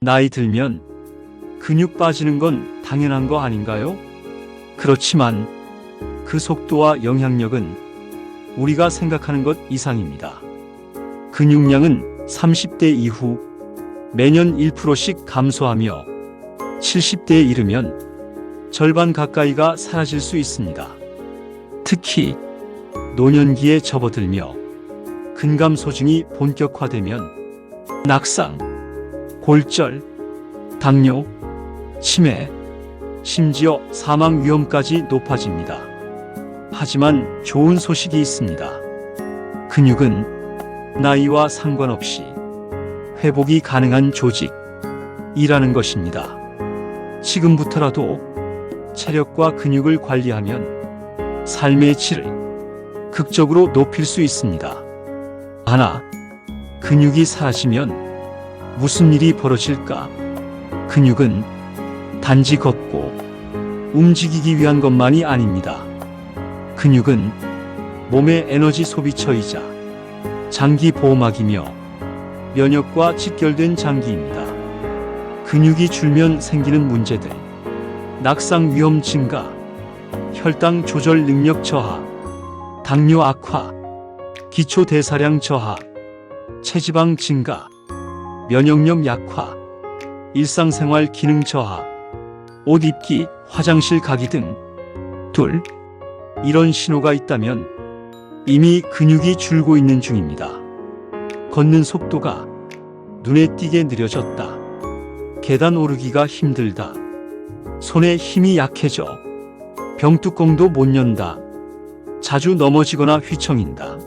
나이 들면 근육 빠지는 건 당연한 거 아닌가요? 그렇지만 그 속도와 영향력은 우리가 생각하는 것 이상입니다. 근육량은 30대 이후 매년 1%씩 감소하며 70대에 이르면 절반 가까이가 사라질 수 있습니다. 특히 노년기에 접어들며 근감 소증이 본격화되면 낙상, 골절, 당뇨, 치매, 심지어 사망 위험까지 높아집니다. 하지만 좋은 소식이 있습니다. 근육은 나이와 상관없이 회복이 가능한 조직이라는 것입니다. 지금부터라도 체력과 근육을 관리하면 삶의 질을 극적으로 높일 수 있습니다. 하나, 근육이 사라지면 무슨 일이 벌어질까? 근육은 단지 걷고 움직이기 위한 것만이 아닙니다. 근육은 몸의 에너지 소비처이자 장기 보호막이며 면역과 직결된 장기입니다. 근육이 줄면 생기는 문제들, 낙상 위험 증가, 혈당 조절 능력 저하, 당뇨 악화, 기초 대사량 저하, 체지방 증가, 면역력 약화, 일상생활 기능 저하, 옷 입기, 화장실 가기 등 둘, 이런 신호가 있다면 이미 근육이 줄고 있는 중입니다. 걷는 속도가 눈에 띄게 느려졌다. 계단 오르기가 힘들다. 손에 힘이 약해져. 병뚜껑도 못 연다. 자주 넘어지거나 휘청인다.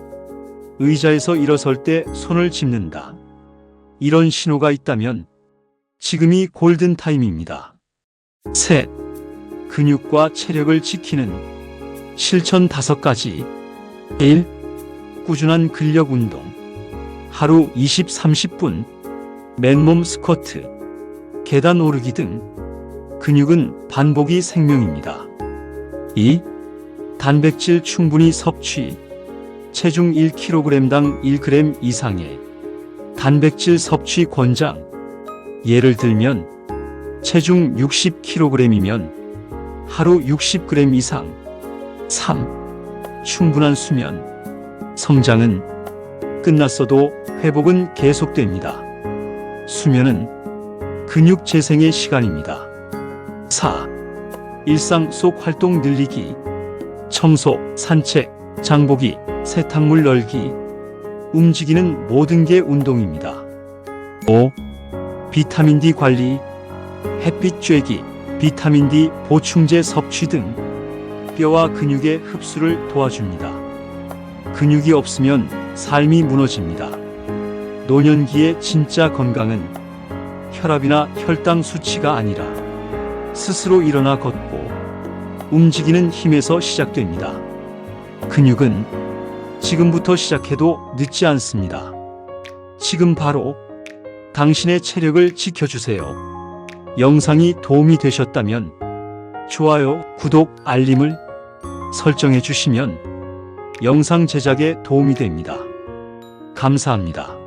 의자에서 일어설 때 손을 짚는다. 이런 신호가 있다면 지금이 골든 타임입니다. 셋. 근육과 체력을 지키는 실천 다섯 가지. 1. 꾸준한 근력 운동. 하루 20, 30분. 맨몸 스쿼트. 계단 오르기 등. 근육은 반복이 생명입니다. 2. 단백질 충분히 섭취. 체중 1kg당 1g 이상의 단백질 섭취 권장. 예를 들면 체중 60kg이면 하루 60g 이상. 3. 충분한 수면. 성장은 끝났어도 회복은 계속됩니다. 수면은 근육 재생의 시간입니다. 4. 일상 속 활동 늘리기. 청소, 산책, 장보기, 세탁물 널기. 움직이는 모든 게 운동입니다. 5. 비타민 D 관리, 햇빛 쬐기, 비타민 D 보충제 섭취 등 뼈와 근육의 흡수를 도와줍니다. 근육이 없으면 삶이 무너집니다. 노년기의 진짜 건강은 혈압이나 혈당 수치가 아니라 스스로 일어나 걷고 움직이는 힘에서 시작됩니다. 근육은 지금부터 시작해도 늦지 않습니다. 지금 바로 당신의 체력을 지켜주세요. 영상이 도움이 되셨다면 좋아요, 구독, 알림을 설정해 주시면 영상 제작에 도움이 됩니다. 감사합니다.